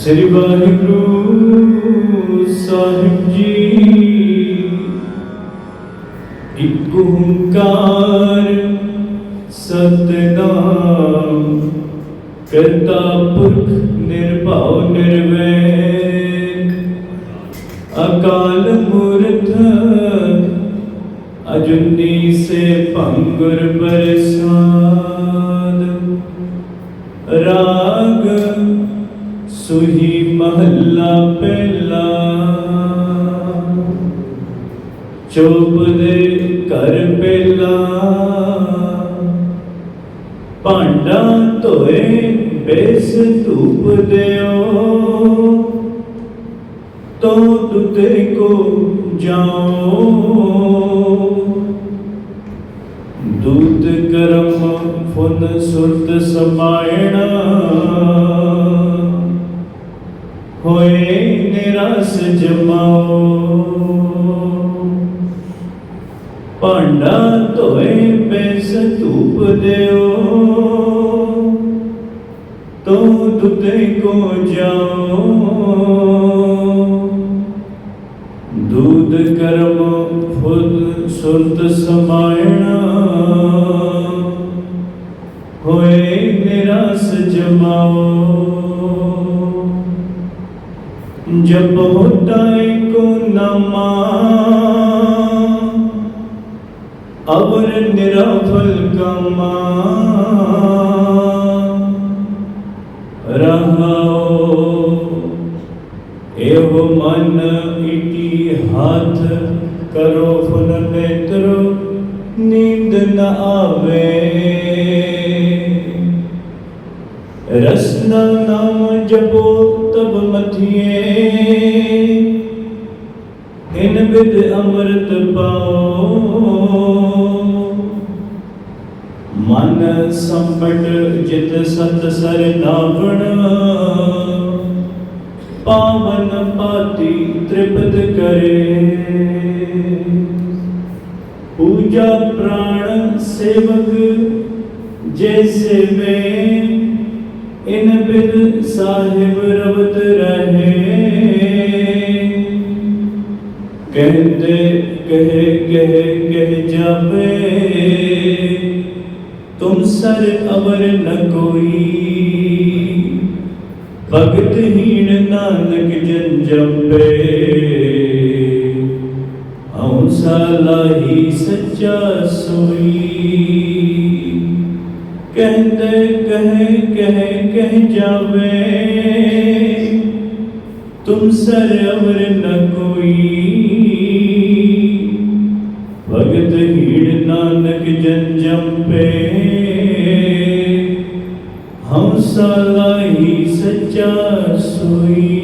ਸ੍ਰੀ ਵਾਹਿਗੁਰੂ ਸਾਹਿਬ ਜੀ ਇੱਕ ਓੰਕਾਰ ਸਤਨਾਮ ਕਰਤਾ ਪੁਰਖ ਨਿਰਭਉ ਨਿਰਵੈਰ ਅਕਾਲ ਮੂਰਤ ਅਜੁਨੀ ਸੇ ਭੰਗੁਰ ਬਰਸਾਦ ਚੋਪ ਦੇ ਘਰ ਪਹਿਲਾ। ਭਾਂਡਾ ਧੋਏ, ਬੇਸ ਧੂਪ ਦਿਓ। ਤੋ ਦੁਤੇ ਕੋ ਜਾਓ। ਦੂਤ ਕਰਮ ਫੁੱਲ ਸੁਰਤ ਸਮਾਇਣਾ। ਹੋਏ ਨਿਰਾਸ ਜਮਾਓ। ਭਾਂਡਾ ਧੋਏ ਬੈਸ ਧੂਪ ਦਿਓ। ਤੋ ਦੁਤੇ ਕੋ ਜਾਓ। ਦੂਧ ਕਰਮ ਫੁੱਲ ਸੁਰਤ ਸਮਾਇਣਾ ਹੋਏ ਨਿਰਾਸ ਜਮਾਓ ਜਪ ਹੋਤਾਏ ਕੋ ਨਮਾ। ਅਵਰ ਨਿਰਫਲ ਕਮਾ ਰਹਾਓ ਇਹੋ ਮਨ ਇਤੀ ਹੱਥ ਕਰੋ ਫੁਨ ਨੇਤਰ ਨੀਂਦ ਨ ਆਵੇ ਰਸਨਾ ਨਾਮ ਜਪੋ ਤਬ ਮਥਿਏ ਇਨ ਬਿਦ ਅੰਮ੍ਰਿਤ ਪਾਓ ਮਨ ਸੰਪਟ ਜਿਤ ਸਤ ਸਰ ਨਾਵਣ ਪਾਵਨ ਪਾਤੀ ਤ੍ਰਿਪਤ ਕਰੇ ਪੂਜਾ ਪ੍ਰਾਣ ਸੇਵਕ ਜੈਸੇ ਵੇ ਇਨ ਬਿਦ ਸਾਹਿਬ ਰਵਤ ਰਹੇ ਕਹੇ ਕਹੇ ਕਹਿ ਜਾਵੇ ਤੁਮ ਸਰ ਅਵਰ ਨ ਕੋਈ ਭਗਤ ਹੀਣ ਨਾਨਕ ਜਨ ਜੰਪੇ ਹਉਸਾ ਲਾਹੀ ਸੱਚਾ ਸੋਈ ਕਹਿੰਦੇ ਕਹੇ ਕਹੇ ਕਹਿ ਜਾਵੇ ਤੁਮ ਸਰ ਅਵਰ ਨ ਭਗਤ ਹੀੜ ਨਾਨਕ ਜਨ ਜੰਪੇ ਹਮ ਸਲਾਹੀ ਸੱਚਾ ਸੋਈ।